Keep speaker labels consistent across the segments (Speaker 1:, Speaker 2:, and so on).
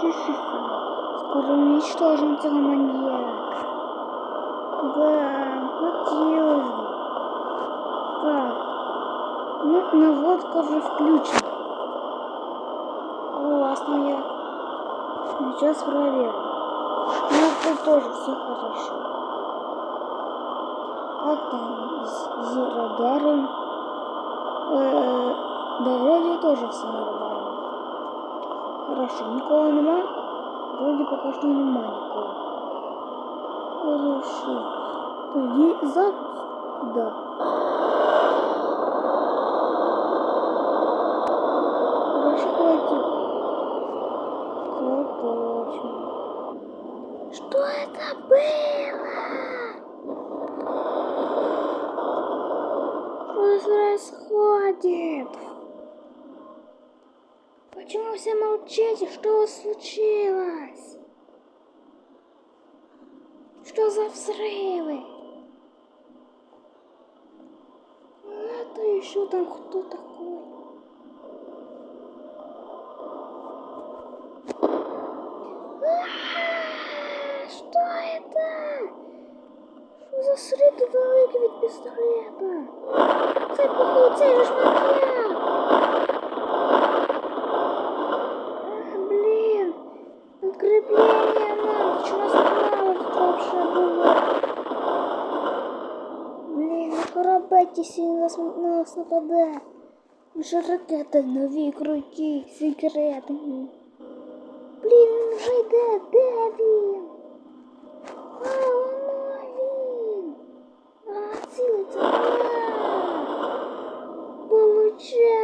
Speaker 1: Чешиха. Скоро уничтожим этого маньяка. Да, хотелось бы. Так. Ну, наводка уже включена. Классно я. Сейчас проверим. Ну, тут тоже все хорошо. А там с, с радаром. Э, да, вроде тоже все нормально. Хорошо, а никого нема. Вроді поки що нема нікого. Хорошо. Пойди за... Да. Хорошо, хватит. Клопочем. Что это было? Почему все молчите? Что случилось? Что за взрывы? Это еще там кто такой? А, Что это? Що за слід великий від пістолета? Це походу цей же корабеті сильно нас, на нас нападе. Вже ракети нові, круті, секретні. Блін, він вже йде, де він? А, воно він. А, цілиться. Получай.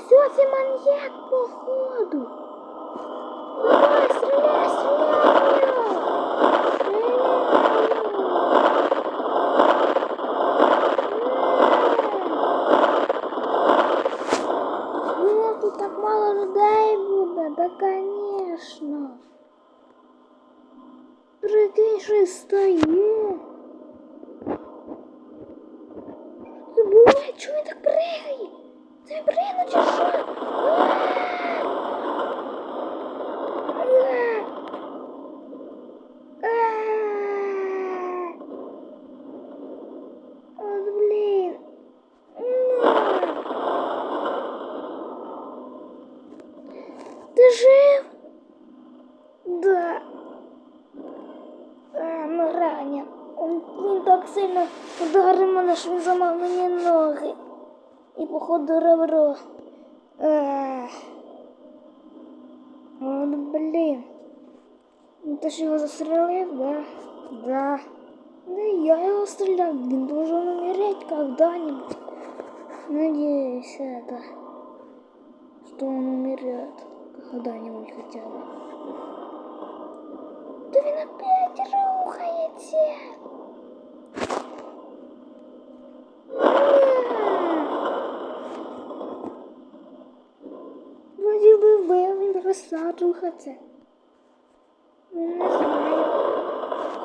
Speaker 1: Усё, це маньяк, походу. Давай, стреляй, стреляй! Стреляй! Так мало людей буде, да, конечно. Прикинь, що стає. вдарив мене, що він замав мені ноги. І походу ребро. Ах. От блін. Ну, Ти ж його застрелив, да? Да. Не я его стрелял, він должен умереть когда-нибудь. Надеюсь, это, что он умрет когда-нибудь хотя бы. Да він опять рухається. Перестав це. Не знаю.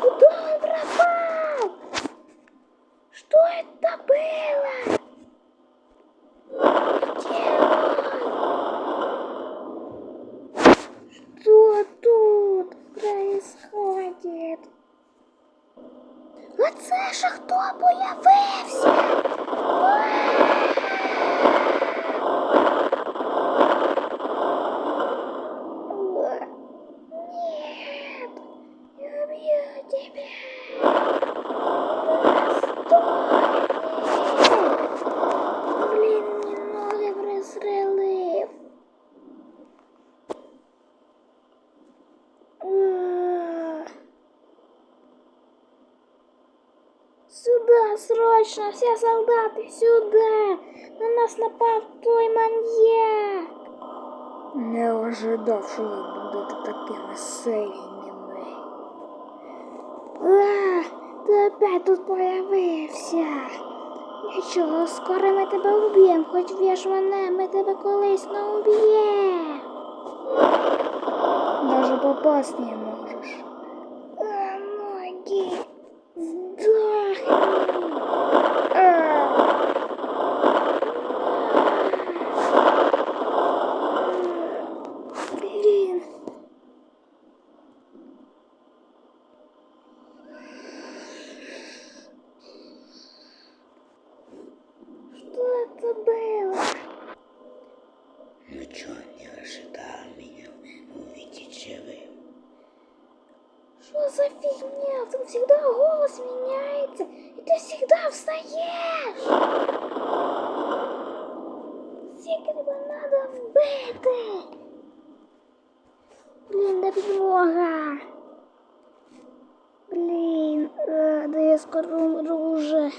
Speaker 1: Куда он пропал? Что это было? Где он? Что тут происходит? А це ж хто появився? Нет, я убью тебя. Стой! Блин, мне ноги прострелив. Ах. Сюда, срочно, все солдаты, сюда! На нас напав той маньяк! Не ожидав, що ви будете такими сильними. А, ти опять тут появився. Нічого, скоро ми тебе вб'ємо, хоч в'єш мене, ми тебе колись не вб'ємо. Даже попасть не можешь. А, ноги. Тут голос меняется, и ты всегда встаешь. Сикреба надо вбити. Блін, де підмога. Блін, е, да я скоро умру вже.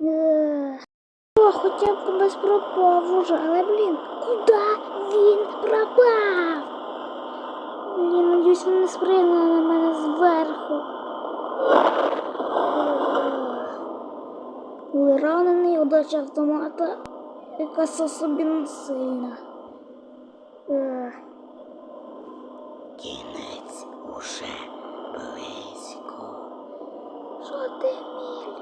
Speaker 1: Е. О, б кудись пропав уже, але блін, куди він пропав? Блін, надіюсь, він не спригнула на мене зверху. Ранений удача автомата, яка особливо сильна. Ех.
Speaker 2: Кінець уже близько.
Speaker 1: Що ти міліш?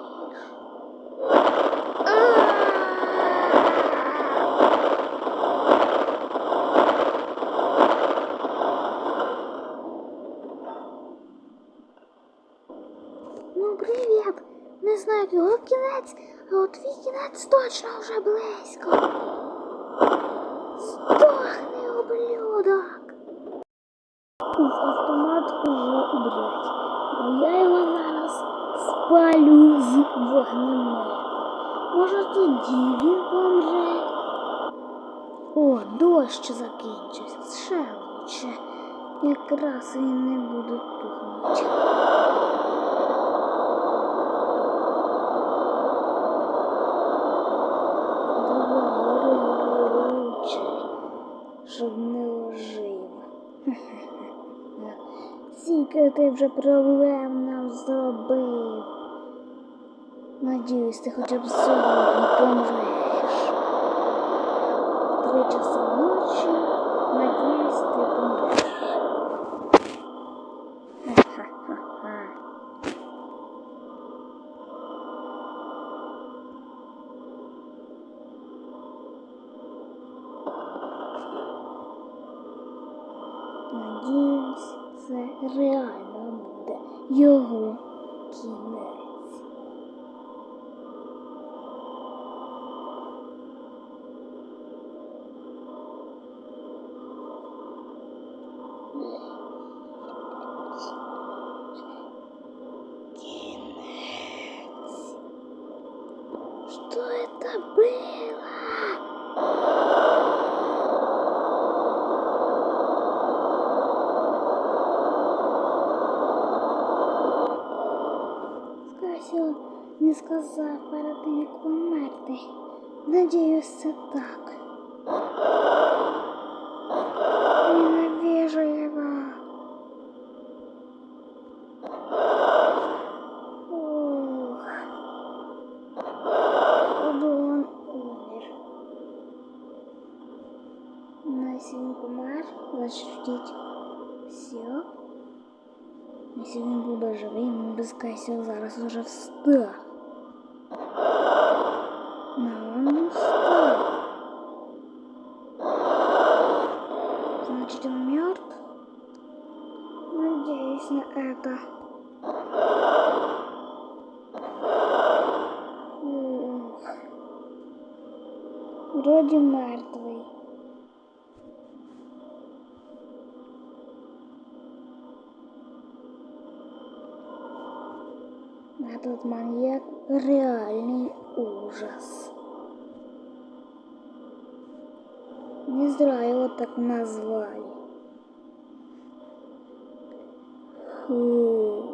Speaker 1: Ну, привіт! Не знаю, як його кінець, а от твій кінець точно вже близько. Здохни, ублюдок! Уф, автомат уже убрать. Я його зараз спалю з вогнемета. Може тоді він помре. О, дощ закінчився. Ще лучше. Якраз він не буде тухнути. Скільки ти вже проблем нам зробив. Надіюсь, ти хоча б сьогодні помреш. Три часа ночі. не сказав перед тим, як померти. Надіюсь, це так. Ненавижу його. Ух. Оболон умер. Ну, если він помер, значить ждіть. Все. Якщо він буде живий, він без Кайсіо зараз уже встав. Значит, он мертв? Надеюсь на это. Вроде мертвый. Тут маньяк реальный ужас. Не зря его так назвали. Фух.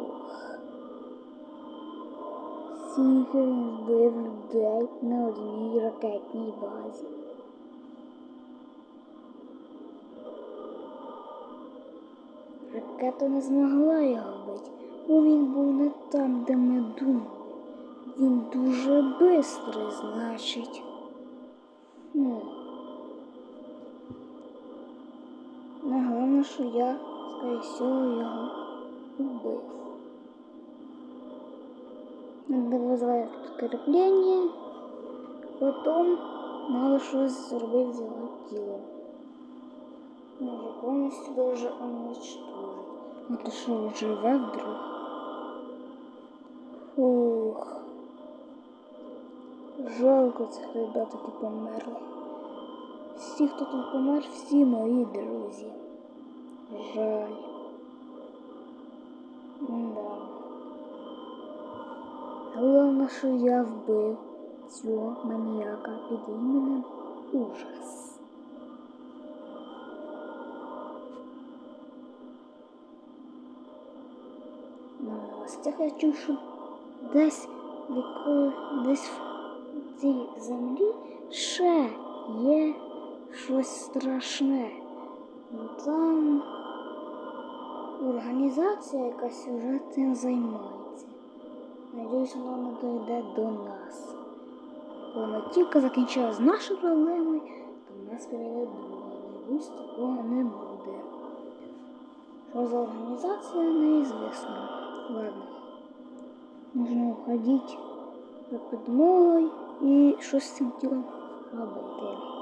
Speaker 1: Скільки він людей на одній ракетній базі. Ракета не змогла його вбити, бо він був не там, де ми думали. Він дуже бистрий, значить. Ну. Що я, всього, його вбив. Надо визвати підкріплення, потім треба щось зробити з його тілом. Може повністю дуже уничтожить. Ну ти що, живе вдруг? Фух. Жалко цих ребят, які померли. Всі, хто тут помер, всі мої друзі. Жаль. Да. Головне, що я вбив цього маніяка під іменем Ужас. На новостях я чув, що десь в яко- десь в цій землі ще є щось страшне. Ну там організація якась вже цим займається. Надіюсь, воно не дойде до нас. Коли ми тільки закінчили з нашою проблемою, то нас друга. Надіюсь, такого не буде. Що за організація, неізвісно. Ладно. Нужно уходить за підмогою і щось з цим тілом робити.